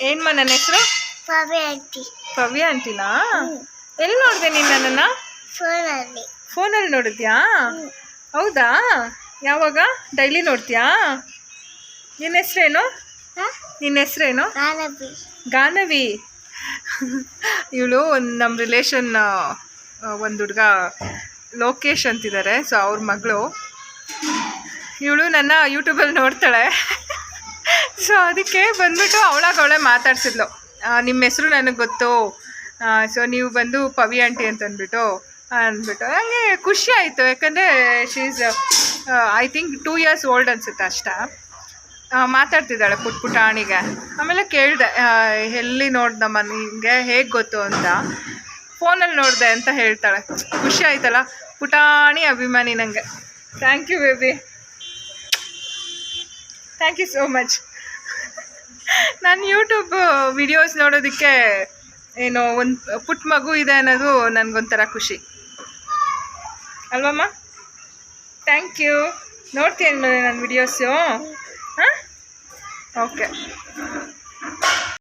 ಏನ್ಮ ನನ್ನ ಹೆಸರು? ಪವಿ ಆಂಟಿ. ಪವ್ಯ ಆಂಟಿನಾ? ಎಲ್ಲಿ ನೋಡಿದೆ ನೀನು ನನ್ನನ್ನು? ಫೋನಲ್ಲಿ. ಫೋನಲ್ಲಿ ನೋಡಿದ್ಯಾ? ಹೌದಾ? ಯಾವಾಗ? ಡೈಲಿ ನೋಡ್ತೀಯಾ? ನಿನ್ನ ಹೆಸ್ರೇನು? ನಿನ್ನ ಹೆಸರೇನು? ಗಾನಬಿ ಗಾನವಿ. ಇವಳು ಒಂದು ನಮ್ಮ ರಿಲೇಷನ್ ಒಂದು ಹುಡುಗ ಲೋಕೇಶ್ ಅಂತಿದ್ದಾರೆ ಸೊ ಅವ್ರ ಮಗಳು. ಇವಳು ನನ್ನ ಯೂಟ್ಯೂಬಲ್ಲಿ ನೋಡ್ತಾಳೆ. ಸೊ ಅದಕ್ಕೆ ಬಂದ್ಬಿಟ್ಟು ಅವಳಾಗ ಅವಳೇ ಮಾತಾಡ್ಸಿದ್ಲು. ನಿಮ್ಮ ಹೆಸರು ನನಗೆ ಗೊತ್ತು. ಸೊ ನೀವು ಬಂದು ಪವಿ ಆಂಟಿ ಅಂತ ಅಂದ್ಬಿಟ್ಟು ಅಂದ್ಬಿಟ್ಟು. ನನಗೆ ಖುಷಿ ಆಯಿತು, ಯಾಕಂದರೆ she's I think two years old ಅನ್ಸುತ್ತೆ ಅಷ್ಟ. ಮಾತಾಡ್ತಿದ್ದಾಳೆ ಪುಟ್ ಪುಟಾಣಿಗೆ ಆಮೇಲೆ ಕೇಳಿದೆ ಎಲ್ಲಿ ನೋಡ್ದಮ್ಮ ನಿಂಗೆ, ಹೇಗೆ ಗೊತ್ತು ಅಂತ. ಫೋನಲ್ಲಿ ನೋಡಿದೆ ಅಂತ ಹೇಳ್ತಾಳೆ. ಖುಷಿ ಆಯ್ತಲ್ಲ? ಪುಟಾಣಿ ಅಭಿಮಾನಿ ನನಗೆ thank you baby thank you so much ನಾನು ಯೂಟ್ಯೂಬ್ ವಿಡಿಯೋಸ್ ನೋಡೋದಕ್ಕೆ ಏನೋ ಒಂದು ಪುಟ್ಟ ಮಗು ಇದೆ ಅನ್ನೋದು ನನಗೊಂಥರ ಖುಷಿ. ಅಲ್ವಮ್ಮ? ಥ್ಯಾಂಕ್ ಯು ನೋಡ್ತೀನಿ ನನ್ನ ವಿಡಿಯೋಸು ಹಾಂ? ಓಕೆ